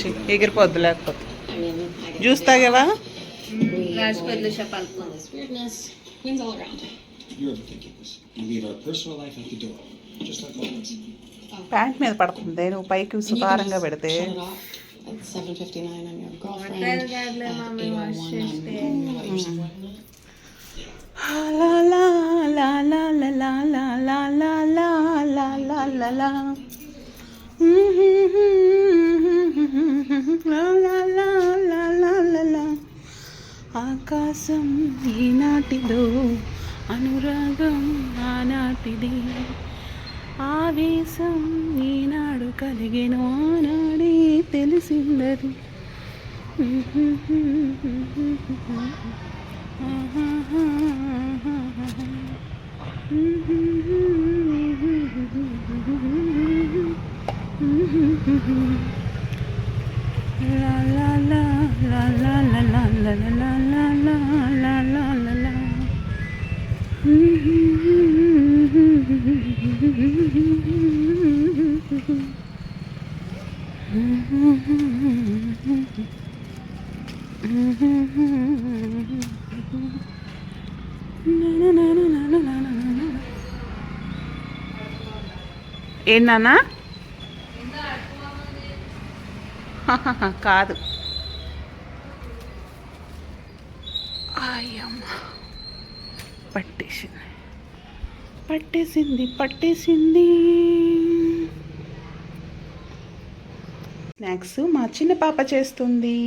చేయి ఎగిరిపోద్దు లేకపోతే juice తాగావా. Pant మీద పడుతుంది నువ్వు పైకి సుతారంగా పెడితే shut it off at 7:59 on your girlfriend. మాట్లాడు కాదులే at మమ్మీ వాష్ 8:01 చేస్తే on what you're saying. లా లా లా లా లా లా లా లా లా లా లా ఆకాశం ఈనాటిదో అనురాగం ఆనాటిది. ఆవేశం ఈనాడు కలిగిన ఆనాడే తెలిసిందది. ఆహా என்னன்னா కాదు. అయ్యమ్మ. పట్టేసింది. పట్టేసింది పట్టేసింది. స్నాక్స్ మా చిన్న పాప చేస్తుంది.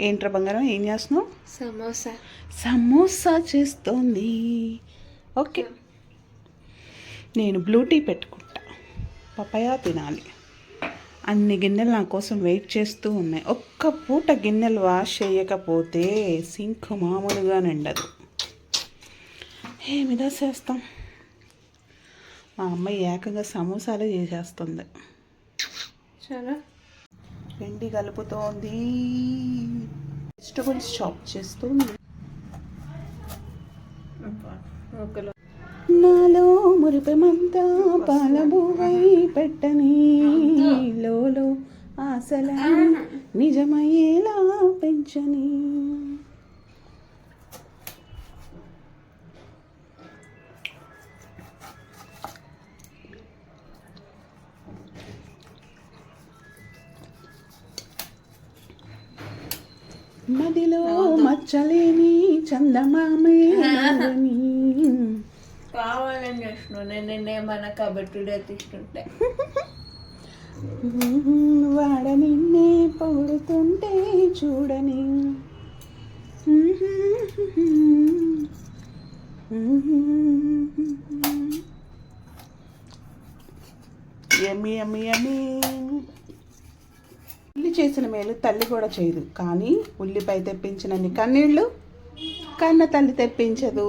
ఏంట్రా బంగారం ఏం చేస్తున్నావు? సమోసా. సమోసా చేస్తోంది. ఓకే. నేను బ్లూ టీ పెట్టుకుంటా. పపాయ తినాలి. అన్ని గిన్నెలు నా కోసం వెయిట్ చేస్తూ ఉన్నాయి. ఒక్క పూట గిన్నెలు వాష్ చేయకపోతే సింక్ మామూలుగా నిండదు. ఏమిదా చేస్తాం? మా అమ్మాయి ఏకంగా సమోసాలే చేసేస్తుంది. చాలా. పిండి కలుపుతోంది. వెజిటబుల్స్ చాప్ చేస్తుంది నాలో మురిపెమంతా పాలబువై పెట్టని లోలో ఆశల నిజమయ్యేలా పెంచని. మదిలో మచ్చలేని చందమామే కావాలని చేస్తున్నావు నేను నిన్నేమన్నా కబట్టుడే తీసుకుంటే వాడ నిన్నే పొగుడుతుంటే చూడని. ఎమ్మి ఎమ్మి ఎమ్మి ఉల్లి చేసిన మేలు తల్లి కూడా చేయదు. కానీ ఉల్లిపై తెప్పించినన్ని కన్నీళ్ళు కన్న తల్లి తెప్పించదు.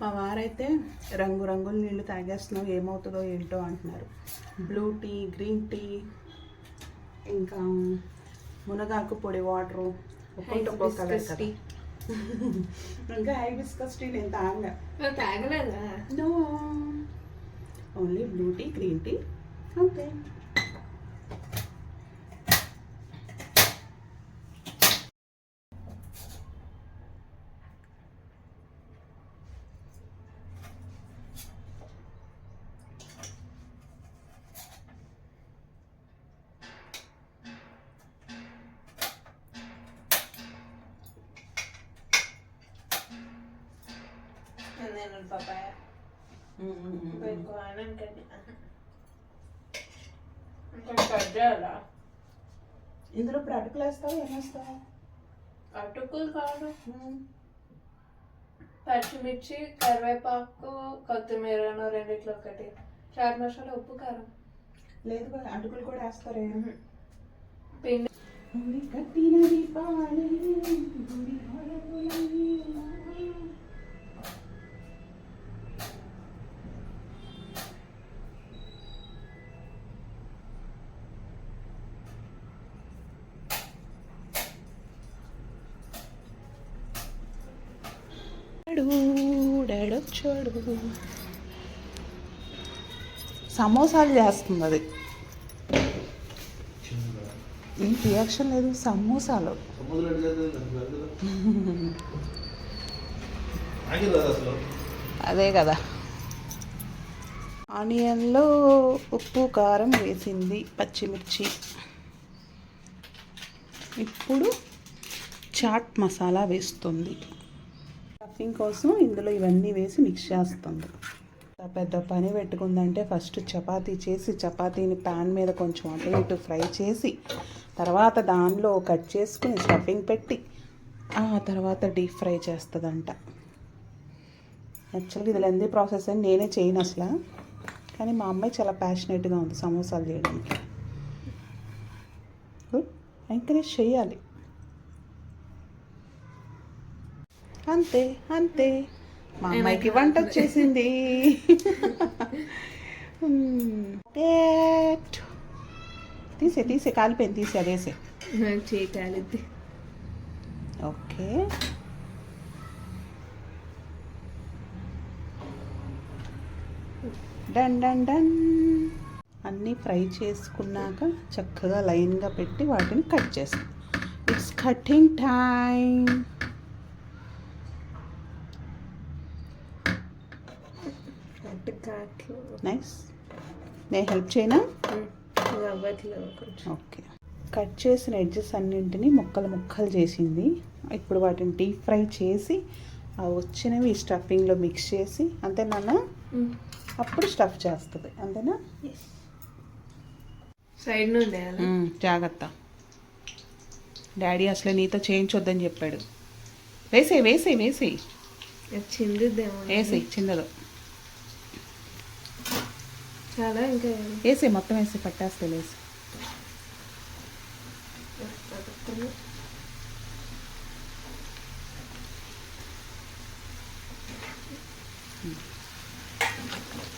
మా వారైతే రంగు రంగుల నీళ్ళు తాగేస్తున్నావు ఏమవుతుందో ఏంటో అంటున్నారు. బ్లూ టీ గ్రీన్ టీ ఇంకా మునగాకు పొడి వాటరు ఒక్కొక్కటి ఒక్కొక్క tea. ఇంకా హైబిస్కస్ టీ నేను తాగా తాగలేదా? No only blue tea green tea అంతే. చేయాలా ఇందులో ఇప్పుడు అటుకులు వేస్తావు ఏమేస్తావు అటుకులు కాదు పచ్చిమిర్చి కరివేపాకు కొత్తిమీర రెండిట్లో ఒకటి చాట్ మసాలా ఉప్పు కారం లేదు అటుకులు కూడా వేస్తారే పిండి గుడి కట్టినది చూడు సమోసాలు చేస్తుంది అది ఏం రియాక్షన్ లేదు సమోసాలు. అదే కదా. ఆనియన్లో ఉప్పు కారం వేసింది పచ్చిమిర్చి. ఇప్పుడు చాట్ మసాలా వేస్తుంది. స్టఫింగ్ కోసం ఇందులో ఇవన్నీ వేసి మిక్స్ చేస్తుంది పెద్ద పని పెట్టుకుందంటే ఫస్ట్ చపాతీ చేసి చపాతీని ప్యాన్ మీద కొంచెం అటు ఇటు ఫ్రై చేసి తర్వాత దానిలో కట్ చేసుకుని స్టఫింగ్ పెట్టి ఆ తర్వాత డీప్ ఫ్రై చేస్తుందంట. యాక్చువల్గా ఇది లెందీ ప్రాసెస్ అని నేనే చేయను అసలు. కానీ మా అమ్మాయి చాలా ప్యాషనెట్గా ఉంది సమోసాలు చేయడానికి. గుడ్ ఎంకరేజ్ చేయాలి అంతే అంతే. మా అమ్మాయికి వంట వచ్చేసింది. తీసే తీసే కాలిపోయింది తీసే అదేసే కాలిద్ది. ఓకే. Done done done. అన్నీ ఫ్రై చేసుకున్నాక చక్కగా లైన్గా పెట్టి వాటిని కట్ చేస్తాం. ఇట్స్ కటింగ్ టైం అంటే కాట్లు నైస్ నేను హెల్ప్ చేయనా? ఓకే. కట్ చేసిన ఎడ్జెస్ అన్నింటినీ ముక్కలు ముక్కలు చేసింది. ఇప్పుడు వాటిని డీప్ ఫ్రై చేసి ఆ వచ్చినవి స్టఫింగ్లో మిక్స్ చేసి అంతేనా అప్పుడు స్టఫ్ చేస్తుంది. అంతేనా? సైడ్ నుండి? జాగ్రత్త. డాడీ అసలు నీతో చేయించొద్దని చెప్పాడు. వేసేయి వేసేయి వేసేయి. అది చిందిద్దేమో. వేసేయి చిన్నది చాలా ఇంకా వేసే మొత్తం వేసి పట్టేస్తే వేసి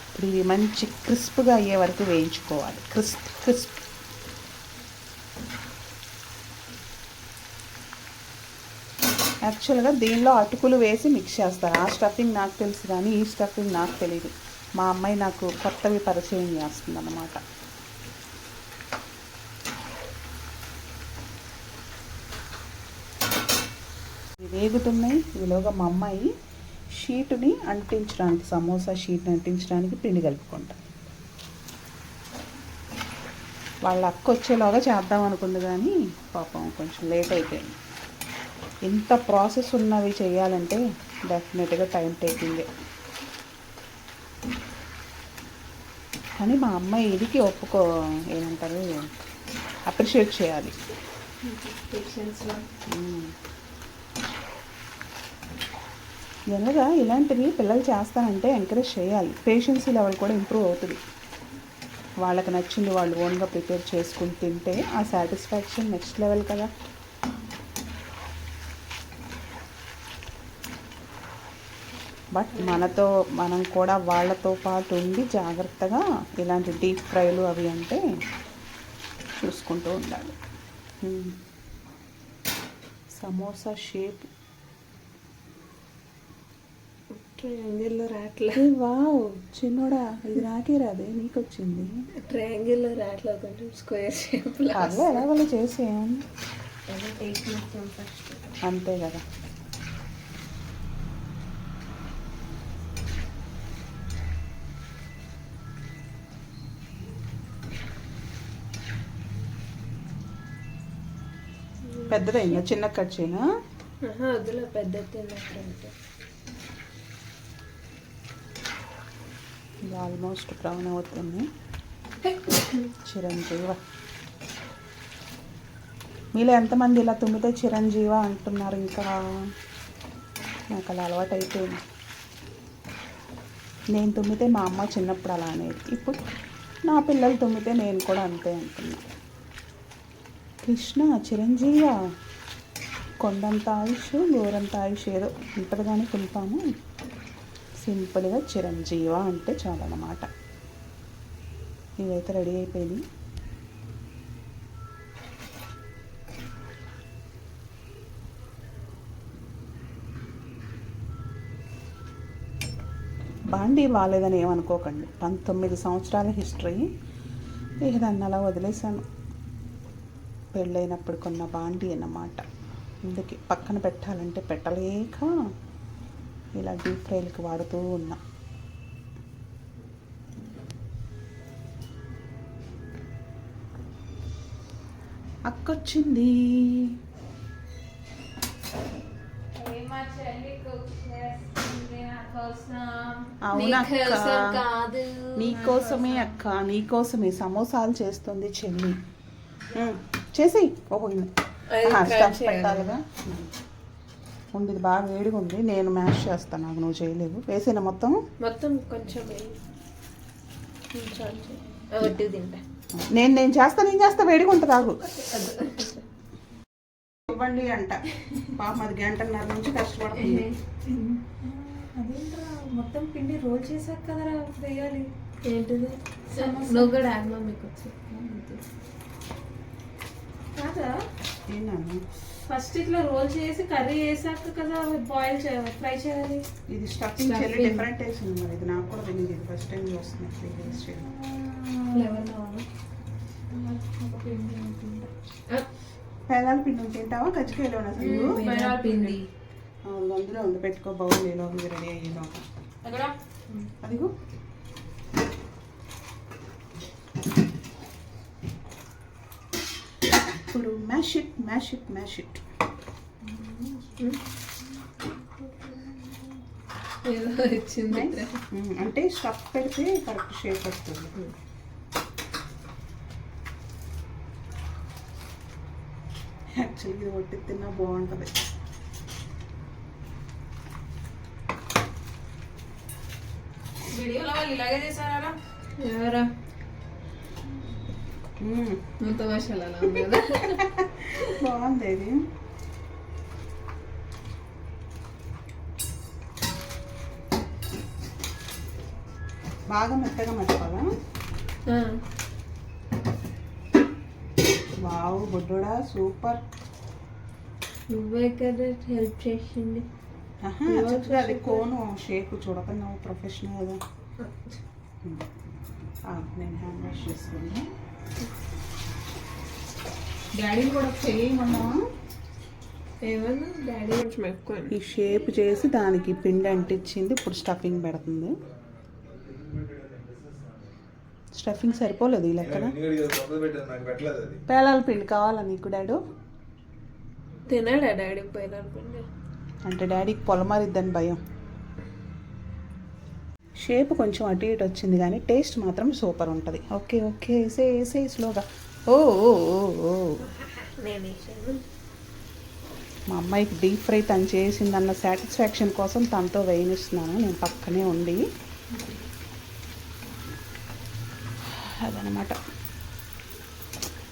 ఇప్పుడు ఇవి మంచి క్రిస్ప్గా అయ్యే వరకు వేయించుకోవాలి. Crisp crisp. యాక్చువల్గా దీనిలో అటుకులు వేసి మిక్స్ చేస్తారు. ఆ స్టఫింగ్ నాకు తెలుసు కానీ ఈ స్టఫింగ్ నాకు తెలియదు మా అమ్మాయి నాకు కొత్తవి పరిచయం చేస్తుంది అన్నమాట ఇవి వేగుతున్నాయి. ఈలోగా మా అమ్మాయి షీటుని అంటించడానికి సమోసా షీట్ని అంటించడానికి పిండి కలుపుకుంటాం. వాళ్ళ అక్క వచ్చేలోగా చేద్దాం అనుకుంది కానీ పాపం కొంచెం లేట్ అయిపోయింది. ఇంత ప్రాసెస్ ఉన్నవి చేయాలంటే డెఫినెట్గా టైం టేకింగే. కానీ మా అమ్మాయి ఇదికి ఒప్పుకో ఏమంటారు అప్రిషియేట్ చేయాలి. జనరల్గా ఇలాంటివి పిల్లలు చేస్తానంటే ఎంకరేజ్ చేయాలి. పేషెన్సీ లెవెల్ కూడా ఇంప్రూవ్ అవుతుంది. వాళ్ళకి నచ్చింది వాళ్ళు ఓన్గా ప్రిపేర్ చేసుకుని తింటే ఆ సాటిస్ఫాక్షన్ నెక్స్ట్ లెవెల్ కదా. బట్ మనతో మనం కూడా వాళ్ళతో పాటు ఉండి జాగ్రత్తగా ఇలాంటి డీప్ ఫ్రైలు అవి అంటే చూసుకుంటూ ఉండాలి. సమోసా షేప్. ట్రయాంగిల్లో రాట్లా. వావ్ చిన్నోడా ఇది నాకే రాదే నీకు వచ్చింది ట్రయాంగిల్లో రాట్లా కొంచెం స్క్వేర్ షేప్ అదే చేసేయం. టేస్ట్ మొత్తం ఫస్ట్ అంతే కదా. పెద్దదైందా? చిన్న కట్ చేయనా? వద్దులే పెద్ద ఆల్మోస్ట్ బ్రౌన్ అవుతుంది. చిరంజీవ. మీలో ఎంతమంది ఇలా తుమ్మితే చిరంజీవ అంటున్నారు ఇంకా? నాకు అలా అలవాటు అయిపోయింది నేను తుమ్మితే మా అమ్మ చిన్నప్పుడు అలా అనేది ఇప్పుడు నా పిల్లలు తుమ్మితే నేను కూడా అంతే అంటున్నా. కృష్ణ చిరంజీవ కొండంత ఆయుష్ ఘోరంత ఆయుష్ ఏదో ఉంటుంది పిలిపాము సింపుల్గా చిరంజీవ అంటే చాలన్నమాట. ఇవైతే రెడీ అయిపోయింది. బాండీ బాగాలేదని ఏమనుకోకండి. పంతొమ్మిది సంవత్సరాల హిస్టరీ. ఇక దాన్ని అలా వదిలేశాను. పెళ్ళైనప్పుడు కొన్న బాండీ అన్నమాట. అందుకే పక్కన పెట్టాలంటే పెట్టలేక ఇలా డీప్ ఫ్రైలకి వాడుతూ ఉన్నా. అక్కొచ్చింది. నీకోసమే అక్క? నీకోసమే సమోసాలు చేస్తుంది చెల్లి. చేసి చేయాలి. పెట్టాలిగా. ఉంది ఇది బాగా వేడిగా ఉంది. నేను మ్యాష్ చేస్తాను. నాకు నువ్వు చేయలేవు. వేసిన మొత్తం. మొత్తం కొంచెం నేను నేను చేస్తా నేను చేస్తా. వేడిగా ఉంటుంది ఆగు ఇవ్వండి అంట. పాప అది గంటన్నర నుంచి కష్టపడుతుంది. మొత్తం పిండి రోల్ చేశాక కదరా వేయాలి? ఏంటిది? నువ్వు కూడా మమ్మీకి వచ్చి. ఫస్ట్ ఇట్లా రోల్ చేసి కర్రీ వేసాక కదా బాయిల్ చేయాలి ఫ్రై చేయాలి. ఇది స్టఫింగ్ చెల్లి Stuffing. డిఫరెంట్ వేసింది మరి. ఇది నాకు కూడా తెలియదు. ఇది ఫస్ట్ టైం చూస్తున్నా టేస్ట్ చేయడం ఫ్లేవర్ పేదాల పిండి తింటావా? కజ్జికాయలు అసలు పిండి. అందులో ఉంది. పెట్టుకో బౌల్లోకి రెడీ ఎక్కడ? అదిగో. ఇప్పుడు mash it mash it mash it ఏదో వచ్చింది? అంటే స్టఫ్ పెడితే కరెక్ట్ షేప్ వస్తుంది. యాక్చువల్గా ఇది ఒట్టి తిన్నా బాగుంటుంది. వీడియోలో వాళ్ళు ఇలాగే చేశారా? ఎవరా? కదా బాగుంది ఇది బాగా మెత్తగా మెత్తగా వావ్ బొడ్డోడా సూపర్. నువ్వే కదా హెల్ప్ చేసింది. అది కోను షేప్ చూడకుండా ప్రొఫెషనల్ కదా. నేను హ్యాండ్ వాష్ చేసుకుని డాడీని కూడా చేయమన్నా ఏమన్నా డాడీ కొంచెం ఎక్కువ ఈ షేప్ చేసి దానికి పిండి అంటించింది ఇప్పుడు స్టఫింగ్ పెడుతుంది. స్టఫింగ్ సరిపోలేదు ఈ లెక్కన. పేలాల పిండి కావాలా నీకు డాడు? తినాడా డాడీ పోయిన అనుకోండి అంటే డాడీకి పొలమారిద్దని భయం. షేప్ కొంచెం అటు ఇటు వచ్చింది కానీ టేస్ట్ మాత్రం సూపర్ ఉంటుంది. ఓకే ఓకే వేసే వేసే స్లోగా ఓ ఓ ఓ ఓ. మా అమ్మాయికి డీప్ ఫ్రై తను చేసిందన్న సాటిస్ఫాక్షన్ కోసం తనతో వేయనిస్తున్నాను. నేను పక్కనే ఉండి అదనమాట.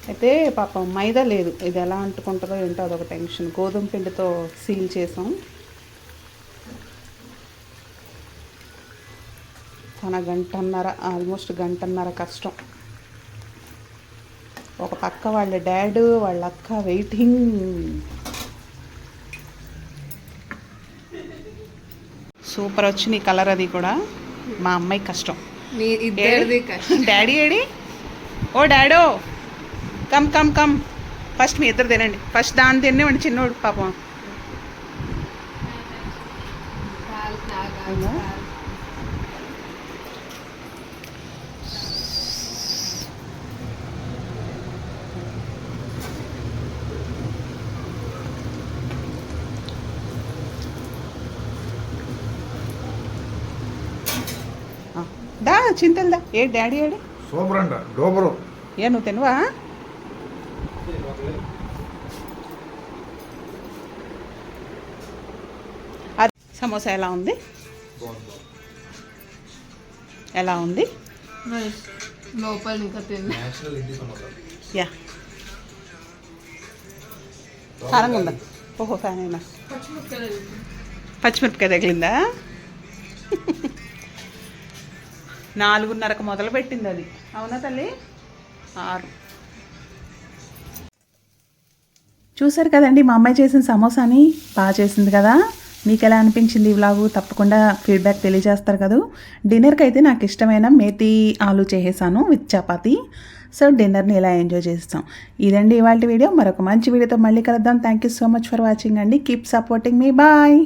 అయితే పాపం మైదా లేదు. ఇది ఎలా అంటుకుంటుందో ఏంటో అదొక టెన్షన్. గోధుమ పిండితో సీల్ చేసాం. తన గంటన్నర ఆల్మోస్ట్ గంటన్నర కష్టం. ఒక పక్క వాళ్ళ డాడ్ వాళ్ళ అక్క వెయిటింగ్. సూపర్ వచ్చింది కలర్ అది కూడా. మా అమ్మాయి కష్టం. డాడీ ఏడి? ఓ డాడో! Come come come. ఫస్ట్ మీ ఇద్దరు తినండి. ఫస్ట్ దాన్ని తినేవాడి చిన్నోడు పాపం. దా చింతలు దా. ఏ డాడీ ఏడు? సూపర్ అంట డోబరు. ఏ నువ్వు తినవా? అది సమోసా ఎలా ఉంది? ఎలా ఉంది? లోపల ఇంకా యా. కారంగా ఉందా? ఓహో ఫ్యాన్ అయినా. పచ్చిమిరపకాయ తగిలిందా? నాలుగున్నరకు మొదలు పెట్టింది అది. అవునా తల్లి? ఆరు. చూసారు కదండి మా అమ్మాయి చేసిన సమోసాని బాగా చేసింది కదా. మీకు ఎలా అనిపించింది ఈ వ్లాగు తప్పకుండా ఫీడ్బ్యాక్ తెలియజేస్తారు కదా. డిన్నర్కి అయితే నాకు ఇష్టమైన మేతి ఆలు చేసేసాను విత్ చపాతీ. సో డిన్నర్ని ఇలా ఎంజాయ్ చేస్తాం ఇదండి ఇవాళ వీడియో మరొక మంచి వీడియోతో మళ్ళీ కలుద్దాం. Thank you so much for watching అండి. కీప్ సపోర్టింగ్ మీ బాయ్